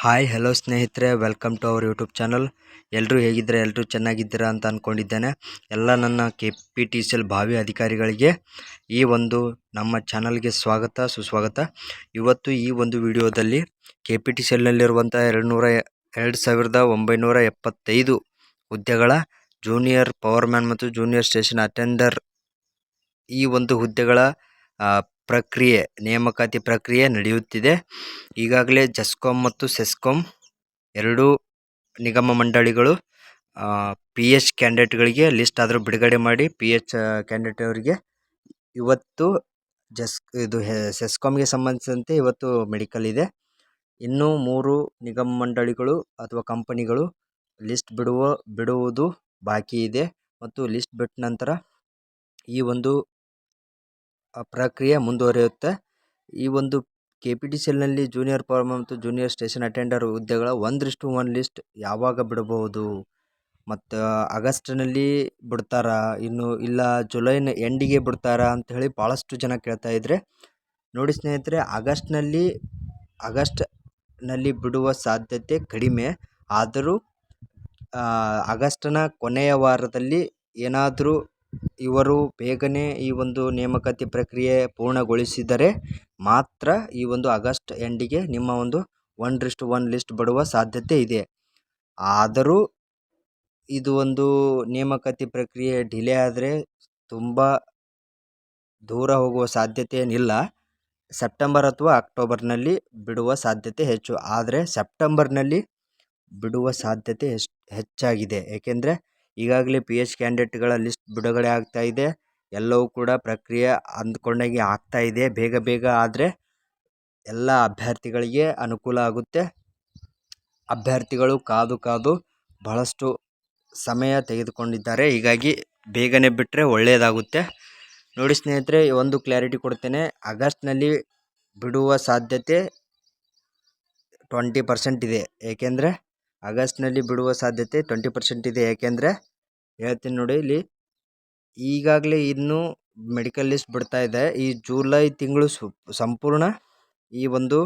Hi hello ಸ್ನೇಹಿತರೆ welcome to our YouTube channel ಎಲ್ಲರೂ ಹೇಗಿದ್ದರೆ ಎಲ್ಲರೂ ಚೆನ್ನಾಗಿದ್ದೀರಾ ಅಂತ ಅಂದ್ಕೊಂಡಿದ್ದೇನೆ ಎಲ್ಲ ನನ್ನ K P T C L ಭಾವಿ ಅಧಿಕಾರಿಗಳಿಗೆ ಈ ಒಂದು ನಮ್ಮ ಚಾನಲ್ಗೆ ಸ್ವಾಗತ, ಸುಸ್ವಾಗತ. ಇವತ್ತು ಈ ಒಂದು ವಿಡಿಯೋದಲ್ಲಿ ಕೆ ಪಿ ಟಿ ಸಿ ಎಲ್ನಲ್ಲಿರುವಂಥ ಎರಡು ಎರಡು ಸಾವಿರದ ಒಂಬೈನೂರ ಎಪ್ಪತ್ತೈದು ಹುದ್ದೆಗಳ ಜೂನಿಯರ್ ಪವರ್ಮ್ಯಾನ್ ಮತ್ತು ಜೂನಿಯರ್ ಸ್ಟೇಷನ್ ಅಟೆಂಡರ್ ಈ ಒಂದು ಹುದ್ದೆಗಳ ಪ್ರಕ್ರಿಯೆ, ನೇಮಕಾತಿ ಪ್ರಕ್ರಿಯೆ ನಡೆಯುತ್ತಿದೆ. ಈಗಾಗಲೇ ಜಸ್ಕಾಂ ಮತ್ತು ಸೆಸ್ಕಾಂ ಎರಡೂ ನಿಗಮ ಮಂಡಳಿಗಳು ಪಿ ಎಚ್ ಕ್ಯಾಂಡಿಡೇಟ್ಗಳಿಗೆ ಲಿಸ್ಟ್ ಆದರೂ ಬಿಡುಗಡೆ ಮಾಡಿ ಪಿ ಎಚ್ ಕ್ಯಾಂಡಿಡೇಟ್ ಅವರಿಗೆ ಇವತ್ತು ಜಸ್ ಇದು ಸೆಸ್ಕಾಮ್ಗೆ ಸಂಬಂಧಿಸಿದಂತೆ ಇವತ್ತು ಮೆಡಿಕಲ್ ಇದೆ. ಇನ್ನೂ ಮೂರು ನಿಗಮ ಮಂಡಳಿಗಳು ಅಥವಾ ಕಂಪನಿಗಳು ಲಿಸ್ಟ್ ಬಿಡುವ, ಬಿಡುವುದು ಬಾಕಿ ಇದೆ. ಮತ್ತು ಲಿಸ್ಟ್ ಬಿಟ್ಟ ನಂತರ ಈ ಒಂದು ಪ್ರಕ್ರಿಯೆ ಮುಂದುವರಿಯುತ್ತೆ. ಈ ಒಂದು ಕೆ ಪಿ ಟಿ ಸಿ ಎಲ್ನಲ್ಲಿ ಜೂನಿಯರ್ ಪವರ್ ಮತ್ತು ಜೂನಿಯರ್ ಸ್ಟೇಷನ್ ಅಟೆಂಡರ್ ಹುದ್ದೆಗಳ ಒಂದರಿಷ್ಟು ಒನ್ ಲಿಸ್ಟ್ ಯಾವಾಗ ಬಿಡಬಹುದು? ಮತ್ತು ಆಗಸ್ಟ್ನಲ್ಲಿ ಬಿಡ್ತಾರಾ? ಇನ್ನು ಇಲ್ಲ ಜುಲೈನ ಎಂಡಿಗೆ ಬಿಡ್ತಾರಾ ಅಂತ ಹೇಳಿ ಭಾಳಷ್ಟು ಜನ ಕೇಳ್ತಾ ಇದ್ದರೆ ನೋಡಿ ಸ್ನೇಹಿತರೆ, ಆಗಸ್ಟ್ನಲ್ಲಿ ಆಗಸ್ಟ್ನಲ್ಲಿ ಬಿಡುವ ಸಾಧ್ಯತೆ ಕಡಿಮೆ. ಆದರೂ ಆಗಸ್ಟ್ನ ಕೊನೆಯ ವಾರದಲ್ಲಿ ಏನಾದರೂ ಇವರು ಬೇಗನೆ ಈ ಒಂದು ನೇಮಕಾತಿ ಪ್ರಕ್ರಿಯೆ ಪೂರ್ಣಗೊಳಿಸಿದರೆ ಮಾತ್ರ ಈ ಒಂದು ಆಗಸ್ಟ್ ಎಂಡಿಗೆ ನಿಮ್ಮ ಒಂದು ಒನ್ ರಿಸ್ಟ್ ಒನ್ ಲಿಸ್ಟ್ ಬಿಡುವ ಸಾಧ್ಯತೆ ಇದೆ. ಆದರೂ ಇದು ಒಂದು ನೇಮಕಾತಿ ಪ್ರಕ್ರಿಯೆ ಡಿಲೇ ಆದರೆ ತುಂಬ ದೂರ ಹೋಗುವ ಸಾಧ್ಯತೆ ಏನಿಲ್ಲ ಸೆಪ್ಟೆಂಬರ್ ಅಥವಾ ಅಕ್ಟೋಬರ್ನಲ್ಲಿ ಬಿಡುವ ಸಾಧ್ಯತೆ ಹೆಚ್ಚು. ಆದರೆ ಸೆಪ್ಟೆಂಬರ್ನಲ್ಲಿ ಬಿಡುವ ಸಾಧ್ಯತೆ ಹೆಚ್ ಹೆಚ್ಚಾಗಿದೆ. ಏಕೆಂದರೆ ಈಗಾಗಲೇ ಪಿ ಎಚ್ ಕ್ಯಾಂಡಿಡೇಟ್ಗಳ ಲಿಸ್ಟ್ ಬಿಡುಗಡೆ ಆಗ್ತಾ ಇದೆ. ಎಲ್ಲವೂ ಕೂಡ ಪ್ರಕ್ರಿಯೆ ಅಂದ್ಕೊಂಡಂಗೆ ಆಗ್ತಾ ಇದೆ. ಬೇಗ ಬೇಗ ಆದರೆ ಎಲ್ಲ ಅಭ್ಯರ್ಥಿಗಳಿಗೆ ಅನುಕೂಲ ಆಗುತ್ತೆ. ಅಭ್ಯರ್ಥಿಗಳು ಕಾದು ಕಾದು ಬಹಳಷ್ಟು ಸಮಯ ತೆಗೆದುಕೊಂಡಿದ್ದಾರೆ. ಹೀಗಾಗಿ ಬೇಗನೆ ಬಿಟ್ಟರೆ ಒಳ್ಳೆಯದಾಗುತ್ತೆ ನೋಡಿ ಸ್ನೇಹಿತರೆ ಒಂದು ಕ್ಲಾರಿಟಿ ಕೊಡ್ತೇನೆ. ಆಗಸ್ಟ್ನಲ್ಲಿ ಬಿಡುವ ಸಾಧ್ಯತೆ ಟ್ವೆಂಟಿ ಪರ್ಸೆಂಟ್ ಇದೆ. ಏಕೆಂದರೆ ಆಗಸ್ಟ್ನಲ್ಲಿ ಬಿಡುವ ಸಾಧ್ಯತೆ ಟ್ವೆಂಟಿ ಪರ್ಸೆಂಟ್ ಇದೆ. ಏಕೆಂದರೆ ಹೇಳ್ತೀನಿ ನೋಡಿ ಇಲ್ಲಿ ಈಗಾಗಲೇ ಇನ್ನೂ ಮೆಡಿಕಲ್ ಲಿಸ್ಟ್ ಬಿಡ್ತಾ ಇದೆ. ಈ ಜುಲೈ ತಿಂಗಳು ಸಂಪೂರ್ಣ ಈ ಒಂದು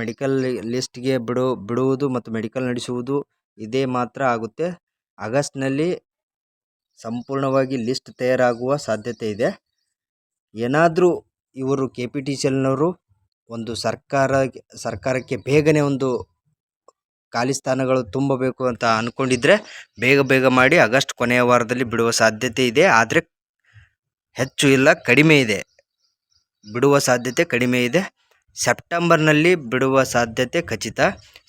ಮೆಡಿಕಲ್ ಲಿಸ್ಟ್ಗೆ ಬಿಡು, ಬಿಡುವುದು ಮತ್ತು ಮೆಡಿಕಲ್ ನಡೆಸುವುದು ಇದೇ ಮಾತ್ರ ಆಗುತ್ತೆ. ಆಗಸ್ಟ್ನಲ್ಲಿ ಸಂಪೂರ್ಣವಾಗಿ ಲಿಸ್ಟ್ ತಯಾರಾಗುವ ಸಾಧ್ಯತೆ ಇದೆ. ಏನಾದರೂ ಇವರು ಕೆ ಪಿ ಟಿ ಸಿ ಎಲ್ನವರು ಒಂದು ಸರ್ಕಾರ, ಸರ್ಕಾರಕ್ಕೆ ಬೇಗನೆ ಒಂದು ಖಾಲಿ ಸ್ಥಾನಗಳು ತುಂಬಬೇಕು ಅಂತ ಅಂದ್ಕೊಂಡಿದ್ರೆ ಬೇಗ ಬೇಗ ಮಾಡಿ ಆಗಸ್ಟ್ ಕೊನೆಯ ವಾರದಲ್ಲಿ ಬಿಡುವ ಸಾಧ್ಯತೆ ಇದೆ. ಆದರೆ ಹೆಚ್ಚು ಇಲ್ಲ, ಕಡಿಮೆ ಇದೆ. ಬಿಡುವ ಸಾಧ್ಯತೆ ಕಡಿಮೆ ಇದೆ. ಸೆಪ್ಟೆಂಬರ್ನಲ್ಲಿ ಬಿಡುವ ಸಾಧ್ಯತೆ ಖಚಿತ.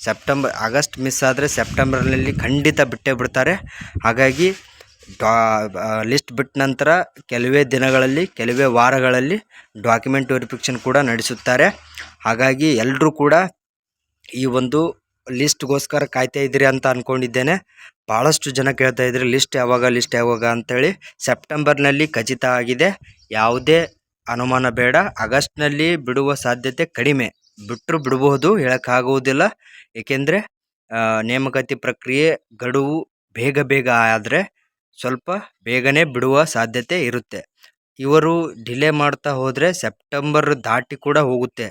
ಸೆಪ್ಟೆಂಬರ್, ಆಗಸ್ಟ್ ಮಿಸ್ ಆದರೆ ಸೆಪ್ಟೆಂಬರ್ನಲ್ಲಿ ಖಂಡಿತ ಬಿಟ್ಟೇ ಬಿಡ್ತಾರೆ. ಹಾಗಾಗಿ ಲಿಸ್ಟ್ ಬಿಟ್ಟ ನಂತರ ಕೆಲವೇ ದಿನಗಳಲ್ಲಿ, ಕೆಲವೇ ವಾರಗಳಲ್ಲಿ ಡಾಕ್ಯುಮೆಂಟ್ ವೆರಿಫಿಕ್ಷನ್ ಕೂಡ ನಡೆಸುತ್ತಾರೆ. ಹಾಗಾಗಿ ಎಲ್ಲರೂ ಕೂಡ ಈ ಒಂದು ಲಿಸ್ಟ್ಗೋಸ್ಕರ ಕಾಯ್ತಾ ಇದ್ದೀರಿ ಅಂತ ಅಂದ್ಕೊಂಡಿದ್ದೇನೆ ಭಾಳಷ್ಟು ಜನ ಕೇಳ್ತಾ ಇದ್ರಿ, ಲಿಸ್ಟ್ ಯಾವಾಗ ಲಿಸ್ಟ್ ಯಾವಾಗ ಅಂತೇಳಿ. ಸೆಪ್ಟೆಂಬರ್ನಲ್ಲಿ ಖಚಿತ ಆಗಿದೆ. ಯಾವುದೇ ಅನುಮಾನ ಬೇಡ. ಆಗಸ್ಟ್ನಲ್ಲಿ ಬಿಡುವ ಸಾಧ್ಯತೆ ಕಡಿಮೆ. ಬಿಟ್ಟರು ಬಿಡಬಹುದು, ಹೇಳೋಕ್ಕಾಗುವುದಿಲ್ಲ. ಏಕೆಂದರೆ ನೇಮಕಾತಿ ಪ್ರಕ್ರಿಯೆ ಗಡುವು ಬೇಗ ಬೇಗ ಆದರೆ ಸ್ವಲ್ಪ ಬೇಗನೆ ಬಿಡುವ ಸಾಧ್ಯತೆ ಇರುತ್ತೆ. ಇವರು ಡಿಲೇ ಮಾಡ್ತಾ ಹೋದರೆ ಸೆಪ್ಟೆಂಬರ್ ದಾಟಿ ಕೂಡ ಹೋಗುತ್ತೆ.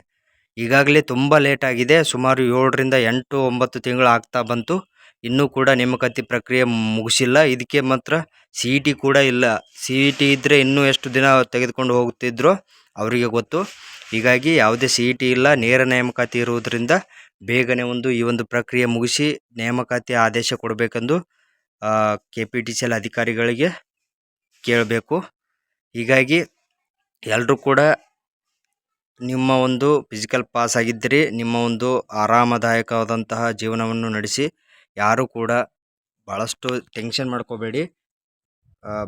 ಈಗಾಗಲೇ ತುಂಬ ಲೇಟ್ ಆಗಿದೆ. ಸುಮಾರು ಏಳರಿಂದ ಎಂಟು ಒಂಬತ್ತು ತಿಂಗಳು ಆಗ್ತಾ ಬಂತು. ಇನ್ನೂ ಕೂಡ ನೇಮಕಾತಿ ಪ್ರಕ್ರಿಯೆ ಮುಗಿಸಿಲ್ಲ. ಇದಕ್ಕೆ ಮಾತ್ರ ಸಿ ಇ ಟಿ ಕೂಡ ಇಲ್ಲ. ಸಿ ಇ ಟಿ ಇದ್ದರೆ ಇನ್ನೂ ಎಷ್ಟು ದಿನ ತೆಗೆದುಕೊಂಡು ಹೋಗ್ತಿದ್ರೋ ಅವರಿಗೆ ಗೊತ್ತು. ಹೀಗಾಗಿ ಯಾವುದೇ ಸಿ ಇ ಟಿ ಇಲ್ಲ. ನೇರ ನೇಮಕಾತಿ ಇರುವುದರಿಂದ ಬೇಗನೆ ಒಂದು ಈ ಒಂದು ಪ್ರಕ್ರಿಯೆ ಮುಗಿಸಿ ನೇಮಕಾತಿ ಆದೇಶ ಕೊಡಬೇಕೆಂದು K P T C L ಅಧಿಕಾರಿಗಳಿಗೆ ಕೇಳಬೇಕು. ಹೀಗಾಗಿ ಎಲ್ಲರೂ ಕೂಡ ನಿಮ್ಮ ಒಂದು ಫಿಸಿಕಲ್ ಪಾಸ್ ಆಗಿದ್ದರೆ, ನಿಮ್ಮ ಒಂದು ಆರಾಮದಾಯಕವಾದಂತಹ ಜೀವನವನ್ನು ನಡೆಸಿ, ಯಾರೂ ಕೂಡ ಭಾಳಷ್ಟು ಟೆನ್ಷನ್ ಮಾಡ್ಕೋಬೇಡಿ.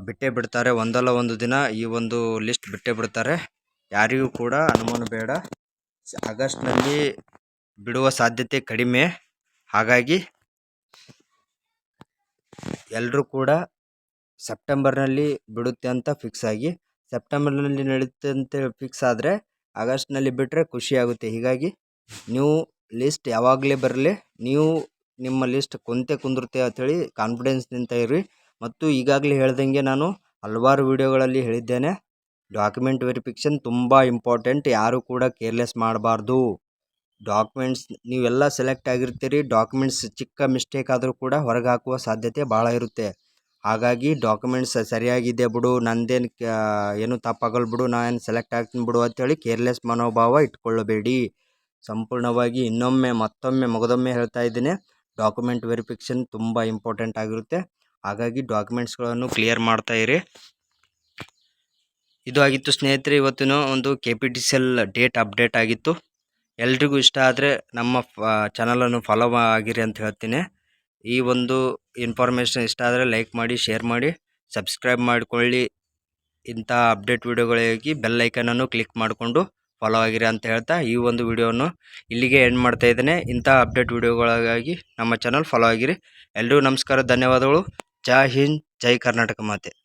ಬಿಟ್ಟೇ ಬಿಡ್ತಾರೆ, ಒಂದಲ್ಲ ಒಂದು ದಿನ ಈ ಒಂದು ಲಿಸ್ಟ್ ಬಿಟ್ಟೇ ಬಿಡ್ತಾರೆ. ಯಾರಿಗೂ ಕೂಡ ಅನುಮಾನ ಬೇಡ. ಆಗಸ್ಟ್ನಲ್ಲಿ ಬಿಡುವ ಸಾಧ್ಯತೆ ಕಡಿಮೆ. ಹಾಗಾಗಿ ಎಲ್ಲರೂ ಕೂಡ ಸೆಪ್ಟೆಂಬರ್ನಲ್ಲಿ ಬಿಡುತ್ತೆ ಅಂತ ಫಿಕ್ಸ್ ಆಗಿ ಸೆಪ್ಟೆಂಬರ್ನಲ್ಲಿ ನಡೆಯುತ್ತೆ ಅಂತ ಫಿಕ್ಸ್ ಆದರೆ ಆಗಸ್ಟ್ನಲ್ಲಿ ಬಿಟ್ಟರೆ ಖುಷಿಯಾಗುತ್ತೆ ಹೀಗಾಗಿ ನೀವು ಲಿಸ್ಟ್ ಯಾವಾಗಲೇ ಬರಲಿ, ನೀವು ನಿಮ್ಮ ಲಿಸ್ಟ್ ಕೊಂತೆ ಕುಂದಿರುತ್ತೆ ಅಂಥೇಳಿ ಕಾನ್ಫಿಡೆನ್ಸ್ನಿಂದ ಇರಿ ಮತ್ತು ಈಗಾಗಲೇ ಹೇಳ್ದಂಗೆ ನಾನು ಹಲವಾರು ವಿಡಿಯೋಗಳಲ್ಲಿ ಹೇಳಿದ್ದೇನೆ ಡಾಕ್ಯುಮೆಂಟ್ ವೆರಿಫಿಕೇಷನ್ ತುಂಬ ಇಂಪಾರ್ಟೆಂಟ್ ಯಾರೂ ಕೂಡ ಕೇರ್ಲೆಸ್ ಮಾಡಬಾರ್ದು. ಡಾಕ್ಯುಮೆಂಟ್ಸ್ ನೀವೆಲ್ಲ ಸೆಲೆಕ್ಟ್ ಆಗಿರ್ತೀರಿ ಡಾಕ್ಯುಮೆಂಟ್ಸ್ ಚಿಕ್ಕ ಮಿಸ್ಟೇಕ್ ಆದರೂ ಕೂಡ ಹೊರಗೆ ಹಾಕುವ ಸಾಧ್ಯತೆ ಭಾಳ ಇರುತ್ತೆ. ಹಾಗಾಗಿ ಡಾಕ್ಯುಮೆಂಟ್ಸ್ ಸರಿಯಾಗಿದೆ ಬಿಡು, ನಂದೇನು ಏನು ತಪ್ಪಾಗಲ್ಲ ಬಿಡು, ನಾನು ಸೆಲೆಕ್ಟ್ ಆಗ್ತೀನಿ ಬಿಡು ಅಂತೇಳಿ ಕೇರ್ಲೆಸ್ ಮನೋಭಾವ ಇಟ್ಕೊಳ್ಳಬೇಡಿ. ಸಂಪೂರ್ಣವಾಗಿ ಇನ್ನೊಮ್ಮೆ ಮತ್ತೊಮ್ಮೆ ಮಗದೊಮ್ಮೆ ಹೇಳ್ತಾ ಇದ್ದೀನಿ ಡಾಕ್ಯುಮೆಂಟ್ ವೆರಿಫಿಕೇಷನ್ ತುಂಬ ಇಂಪಾರ್ಟೆಂಟ್ ಆಗಿರುತ್ತೆ. ಹಾಗಾಗಿ ಡಾಕ್ಯುಮೆಂಟ್ಸ್ಗಳನ್ನು ಕ್ಲಿಯರ್ ಮಾಡ್ತಾ ಇರಿ. ಇದು ಆಗಿತ್ತು ಸ್ನೇಹಿತರೆ, ಇವತ್ತಿನ ಒಂದು K P T C date update ಆಗಿತ್ತು. ಎಲ್ರಿಗೂ ಇಷ್ಟ ಆದರೆ ನಮ್ಮ ಚಾನಲನ್ನು ಫಾಲೋ ಆಗಿರಿ ಅಂತ ಹೇಳ್ತೀನಿ. ಈ ಒಂದು ಇನ್ಫಾರ್ಮೇಷನ್ ಇಷ್ಟ ಆದರೆ ಲೈಕ್ ಮಾಡಿ ಶೇರ್ ಮಾಡಿ ಸಬ್ಸ್ಕ್ರೈಬ್ ಮಾಡಿಕೊಳ್ಳಿ. ಇಂಥ ಅಪ್ಡೇಟ್ ವಿಡಿಯೋಗಳಿಗಾಗಿ ಬೆಲ್ ಐಕನನ್ನು ಕ್ಲಿಕ್ ಮಾಡಿಕೊಂಡು ಫಾಲೋ ಆಗಿರಿ ಅಂತ ಹೇಳ್ತಾ ಈ ಒಂದು ವಿಡಿಯೋವನ್ನು ಇಲ್ಲಿಗೆ ಎಂಡ್ ಮಾಡ್ತಾ ಇದ್ದೇನೆ. ಇಂಥ ಅಪ್ಡೇಟ್ ವಿಡಿಯೋಗಳಿಗಾಗಿ ನಮ್ಮ ಚಾನಲ್ ಫಾಲೋ ಆಗಿರಿ. ಎಲ್ಲರಿಗೂ ನಮಸ್ಕಾರ, ಧನ್ಯವಾದಗಳು. ಜೈ ಹಿಂದ್, ಜೈ ಕರ್ನಾಟಕ ಮಾತೆ.